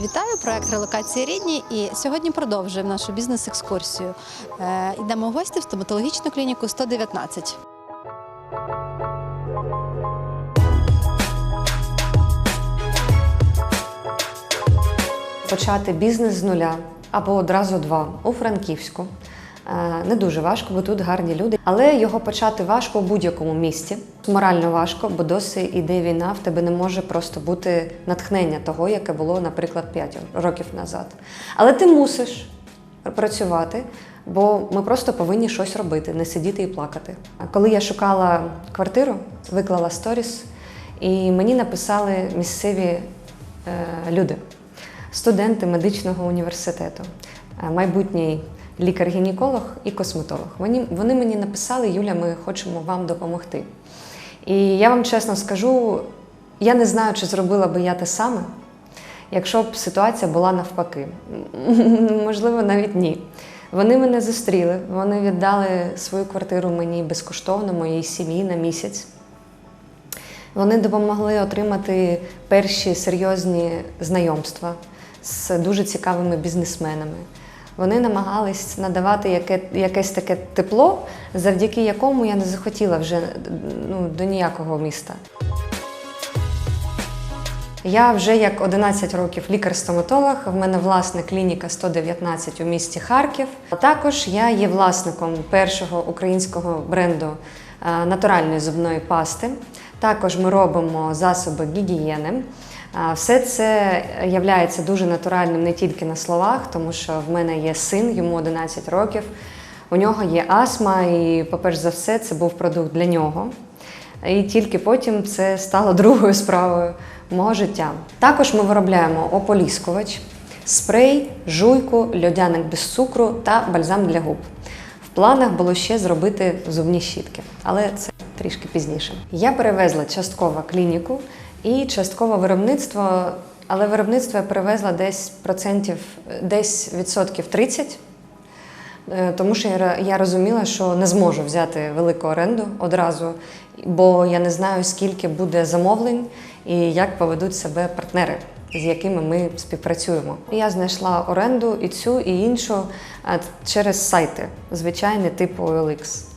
Вітаю, проект релокації рідні. І сьогодні продовжуємо нашу бізнес-екскурсію. Е, йдемо в гості в стоматологічну клініку 119. Почати бізнес з нуля або одразу два у Франківську. Е, Не дуже важко, бо тут гарні люди, але його почати важко у будь-якому місті. Морально важко, бо досі іде війна, в тебе не може просто бути натхнення того, яке було, наприклад, 5 років назад. Але ти мусиш працювати, бо ми просто повинні щось робити, не сидіти і плакати. А Коли я шукала квартиру, виклала сторіс, і мені написали місцеві е, люди, студенти медичного університету, е, майбутній лікар-гінеколог і косметолог. Вони, вони мені написали: Юля, ми хочемо вам допомогти. І я вам чесно скажу, я не знаю, чи зробила би я те саме, якщо б ситуація була навпаки. Можливо, навіть ні. Вони мене зустріли, вони віддали свою квартиру мені безкоштовно, моїй сім'ї на місяць. Вони допомогли отримати перші серйозні знайомства з дуже цікавими бізнесменами. Вони намагались надавати яке, якесь таке тепло, завдяки якому я не захотіла вже ну, до ніякого міста. Я вже як 11 років лікар-стоматолог. В мене власна клініка 119 у місті Харків. Також я є власником першого українського бренду е, натуральної зубної пасти. Також ми робимо засоби гігієни. Все це є дуже натуральним не тільки на словах, тому що в мене є син, йому 11 років. У нього є астма, і, по-перше за все, це був продукт для нього. І тільки потім це стало другою справою мого життя. Також ми виробляємо ополіскувач, спрей, жуйку, льодяник без цукру та бальзам для губ. В планах було ще зробити зубні щітки, але це трішки пізніше. Я перевезла частково клініку і частково виробництво, але виробництво я перевезла десь процентів, десь відсотків 30. Е, Тому що я, я розуміла, що не зможу взяти велику оренду одразу, бо я не знаю, скільки буде замовлень і як поведуть себе партнери, з якими ми співпрацюємо. Я знайшла оренду і цю, і іншу через сайти, звичайні типу OLX.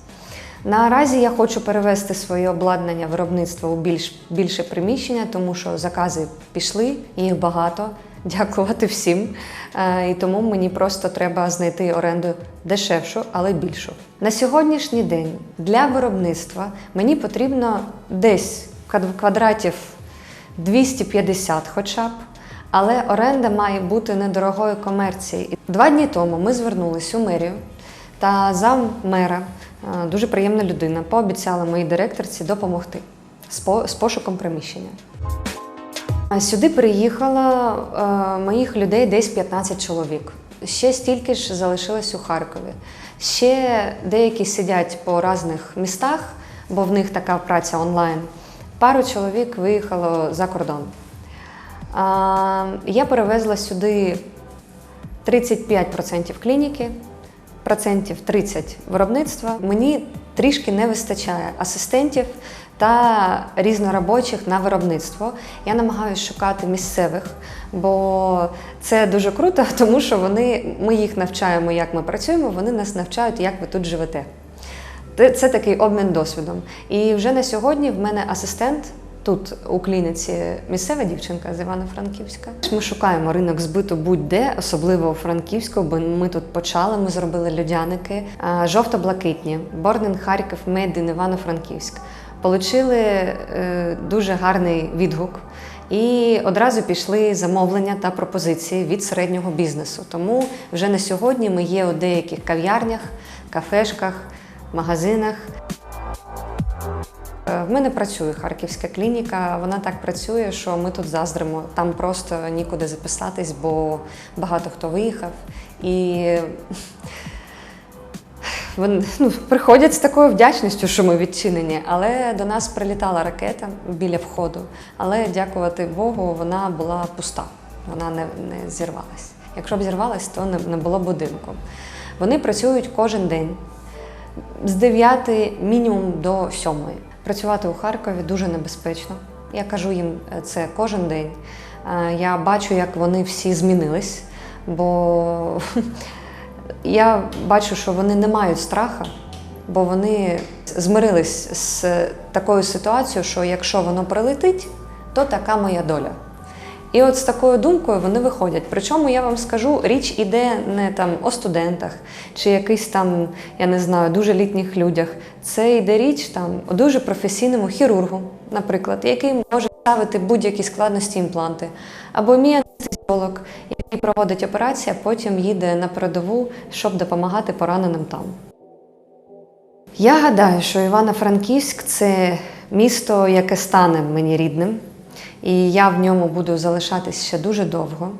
Наразі я хочу перевести своє обладнання виробництва у більш більше приміщення, тому що закази пішли, їх багато. Дякувати всім. Е, І тому мені просто треба знайти оренду дешевшу, але більшу. На сьогоднішній день для виробництва мені потрібно десь квад- квадратів 250 хоча б. Але оренда має бути недорогою комерції. Два дні тому ми звернулись у мерію, та зам мера, е, дуже приємна людина, пообіцяла моїй директорці допомогти з пошуком приміщення. Сюди приїхало е, моїх людей десь 15 чоловік. Ще стільки ж залишилось у Харкові. Ще деякі сидять по різних містах, бо в них така праця онлайн. Пару чоловік виїхало за кордон. Я перевезла сюди 35% клініки, процентів 30 виробництва. Мені трішки не вистачає асистентів та різноробочих на виробництво. Я намагаюся шукати місцевих, бо це дуже круто, тому що вони, ми їх навчаємо, як ми працюємо, вони нас навчають, як ви тут живете. Це такий обмін досвідом. І вже на сьогодні в мене асистент тут у клініці місцева дівчинка з Івано-Франківська. Ми шукаємо ринок збиту будь-де, особливо у Франківську, бо ми тут почали. Ми зробили льодяники жовто-блакитні, Борнен Харків, Медин, Івано-Франківськ. Получили е, дуже гарний відгук. І одразу пішли замовлення та пропозиції від середнього бізнесу. Тому вже на сьогодні ми є у деяких кав'ярнях, кафешках, магазинах. Е, В мене працює харківська клініка. Вона так працює, що ми тут заздримо. Там просто нікуди записатись, бо багато хто виїхав. І вони ну, приходять з такою вдячністю, що ми відчинені. Але до нас прилітала ракета біля входу. Але дякувати Богу, вона була пуста, вона не, не зірвалась. Якщо б зірвалась, то не, не було будинку. Вони працюють кожен день з 9 мінімум до 7. Працювати у Харкові дуже небезпечно. Я кажу їм е, це кожен день. Е, Я бачу, як вони всі змінились, бо я бачу, що вони не мають страха, бо вони змирились з такою ситуацією, що якщо воно прилетить, то така моя доля. І от з такою думкою вони виходять. Причому я вам скажу, річ іде не там о студентах чи якийсь там, я не знаю, дуже літніх людях. Це йде річ там о дуже професійному хірургу, наприклад, який може ставити будь-які складності імпланти, або мій анестезіолог, який проводить операції, а потім їде на передову, щоб допомагати пораненим там. Я гадаю, що Івано-Франківськ це місто, яке стане мені рідним, і я в ньому буду залишатись ще дуже довго.